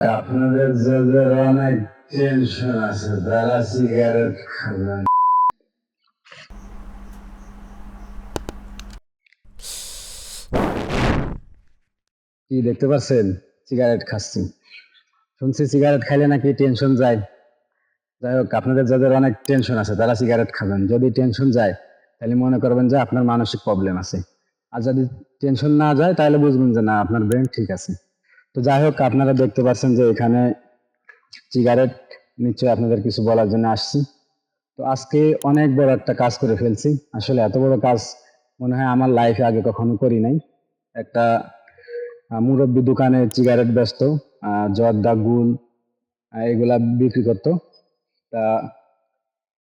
আপনাদের যাদের অনেক টেনশন আছে তারা সিগারেট খাবেন কি দেখতে পাচ্ছেন? সিগারেট খাচ্ছি। শুনছি সিগারেট খাইলে নাকি টেনশন যায়। যাই হোক, আপনাদের যাদের অনেক টেনশন আছে তারা সিগারেট খাবেন। যদি টেনশন যায়, তাহলে মনে করবেন যে আপনার মানসিক প্রবলেম আছে। আর যদি টেনশন না যায়, তাহলে বুঝবেন যে না, আপনার ব্রেন ঠিক আছে। তো যাই হোক, আপনারা দেখতে পাচ্ছেন যে এখানে সিগারেট নিশ্চয়ই আপনাদের কিছু বলার জন্য আসছি। তো আজকে অনেক বড় একটা কাজ করে ফেলছি। আসলে এত বড় কাজ মনে হয় আমার লাইফে আগে কখনো করি নাই। একটা মুরব্বী দোকানে সিগারেট ব্যস্ত জর্দা, গুল এগুলা বিক্রি করতো। তা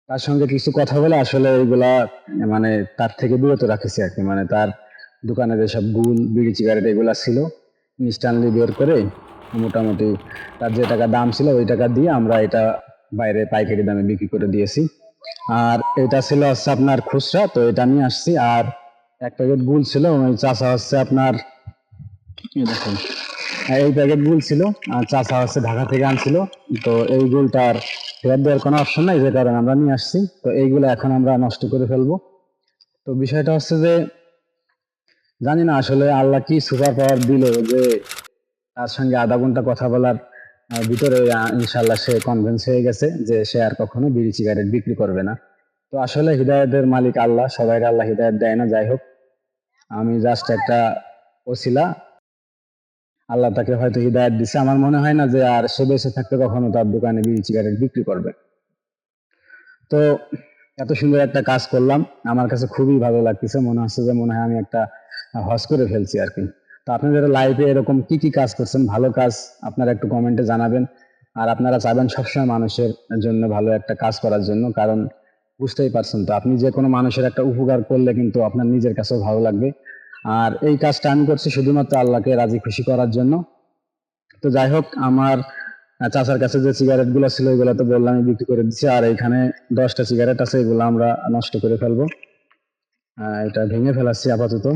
তার সঙ্গে কিছু কথা বলে আসলে এগুলা মানে তার থেকে বিরত রাখেছি আর কি। মানে তার দোকানের যেসব গুল, বিড়ি সিগারেট এগুলা ছিল মিষ্টানলি বের করে মোটামুটি তার যে টাকা দাম ছিল ওই টাকা দিয়ে আমরা এটা বাইরে পাইকারি দামে বিক্রি করে দিয়েছি। আর এটা ছিল হচ্ছে আপনার খুচরা, তো এটা নিয়ে আসছি। আর এক প্যাকেট গুল ছিল, ওই চাষা হচ্ছে আপনার দেখুন, এই প্যাকেট গুল ছিল, আর চাষা হচ্ছে ঢাকা থেকে আনছিল। তো এই গুলটার ফেরত দেওয়ার কোনো অপশন নাই, যে কারণে আমরা নিয়ে আসছি। তো এইগুলো এখন আমরা নষ্ট করে ফেলব। তো বিষয়টা হচ্ছে যে জানি না, আসলে আল্লাহ কি সুপার পাওয়ার দিল যে তার সঙ্গে আধা ঘণ্টা কথা বলার ভিতরে ইনশাল্লাহ সে কনভিন্স হয়ে গেছে যে সে আর কখনো বিড়ি সিগারেট বিক্রি করবে না। তো আসলে হৃদায়তের মালিক আল্লাহ সবাই আল্লাহ হৃদায়ত দেয় না, যাই হোক। আমি জাস্ট একটা ওসিলা, আল্লাহ তাকে হয়তো হৃদায়ত দিছে। আমার মনে হয় না যে আর সে বেঁচে থাকতে কখনো তার দোকানে বিড়ি সিগারেট বিক্রি করবে। তো এত সুন্দর একটা কাজ করলাম। আমার কাছে খুবই ভালো লাগতেছে। মনে হচ্ছে যে মনে হয় আমি একটা হজ করে ফেলছি আর কি। তো আপনাদের লাইফে এরকম কি কি কাজ করছেন? ভালো কাজ আপনারা একটু কমেন্টে জানাবেন। আর আপনারা চাইবেন সবসময় মানুষের জন্য ভালো একটা কাজ করার জন্য, কারণ বুঝতেই পারছেন তো, আপনি যে কোনো মানুষের একটা উপকার করলে কিন্তু আপনার নিজের কাছেও ভালো লাগবে। আর এই কাজটা আমি করছি শুধুমাত্র আল্লাহকে রাজি খুশি করার জন্য। তো যাই হোক, আমার চাচার কাছে যে সিগারেটগুলো ছিল ওইগুলো তো বললাম আমি বিক্রি করে দিচ্ছি আর এখানে দশটা সিগারেট আছে, এগুলো আমরা নষ্ট করে ফেলব। এটা ভেঙে ফেলাচ্ছি আপাতত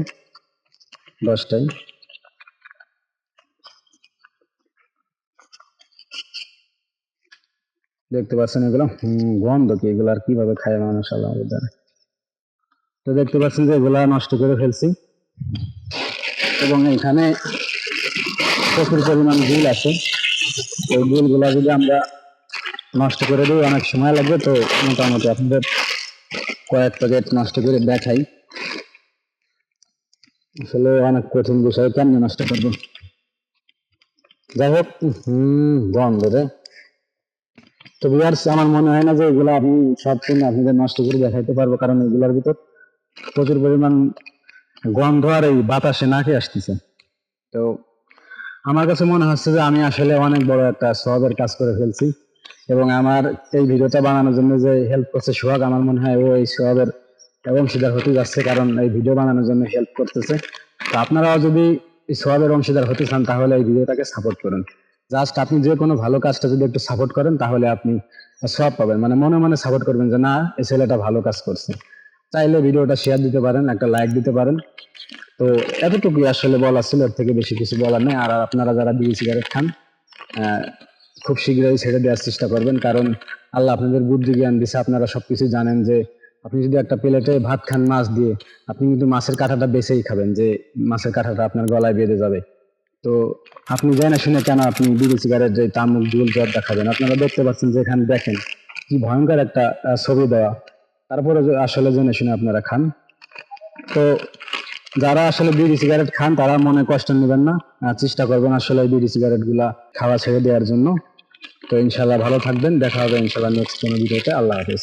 দশটাই দেখতে পাচ্ছেন এগুলো? গন্ধ কি? এগুলো আর কীভাবে খায় মানুষ? আল্লাহ তো দেখতে পাচ্ছেন যে এগুলা নষ্ট করে ফেলছি। এবং এখানে প্রচুর পরিমাণ গুল আছে। ওই গুলগুলা যদি আমরা নষ্ট করে দিই, অনেক সময় লাগবে। তো মোটামুটি আপনাদের কয়েক প্যাকেট নষ্ট করে দেখাই। আসলে অনেক কঠিন বিষয়, কেমনে নষ্ট করব? যাই হোক, হম, গন্ধ রে। তো বিয়ার্স আমার মনে হয় না যে এগুলো আমি সব সময় আপনাদের নষ্ট করে দেখাইতে পারব, কারণ এগুলোর ভিতর প্রচুর পরিমাণ গন্ধ আর এই বাতাসে নাকে আসতেছে। তো আমার কাছে মনে হচ্ছে যে আমি আসলে অনেক বড় একটা সবের কাজ করে ফেলছি। এবং আমার এই ভিডিওটা বানানোর জন্য যে হেল্প করছে সোহাগ, আমার মনে হয় ও এই সোহাগের অংশীদার হতে যাচ্ছে, কারণ এই ভিডিও বানানোর জন্য হেল্প করতেছে। তো আপনারাও যদি এই সোহাগের অংশীদার হতে চান, তাহলে এই ভিডিওটাকে সাপোর্ট করুন। জাস্ট আপনি যে কোনো ভালো কাজটা যদি একটু সাপোর্ট করেন, তাহলে আপনি সব পাবেন। মানে মনে মনে সাপোর্ট করবেন যে, না, এই ছেলেটা ভালো কাজ করছে। চাইলে ভিডিওটা শেয়ার দিতে পারেন, একটা লাইক দিতে পারেন। তো এতটুকুই আসলে বলার ছিল, এর থেকে বেশি কিছু বলার নেই। আর আপনারা যারা বিড়ি সিগারেট খান খুব শীঘ্রই ছেড়ে দেওয়ার চেষ্টা করবেন। কারণ আল্লাহ আপনাদের বুদ্ধি জ্ঞান দিছে। আপনারা সবকিছু জানেন যে, আপনি যদি একটা প্লেটে ভাত খান মাছ দিয়ে, আপনি কিন্তু মাছের কাঁটাটা বেছেই খাবেন যে, মাছের কাঁটাটা আপনার গলায় বেঁধে যাবে। তো আপনি জানা শুনে কেন আপনি বিড়ি সিগারেট যে তামুক দুল জর্দা খাবেন? আপনারা দেখতে পাচ্ছেন যে এখানে দেখেন কি ভয়ঙ্কর একটা ছবি দেওয়া। তারপরে আসলে জেনে শুনে আপনারা খান। তো যারা আসলে বিড়ি সিগারেট খান, তারা মনে কষ্ট নেবেন না। চেষ্টা করবেন আসলে বিড়ি সিগারেটগুলা খাওয়া ছেড়ে দেওয়ার জন্য। তো ইনশাল্লাহ ভালো থাকবেন। দেখা হবে ইনশাল্লাহ নেক্সট কোনো ভিডিওতে। আল্লাহ হাফেজ।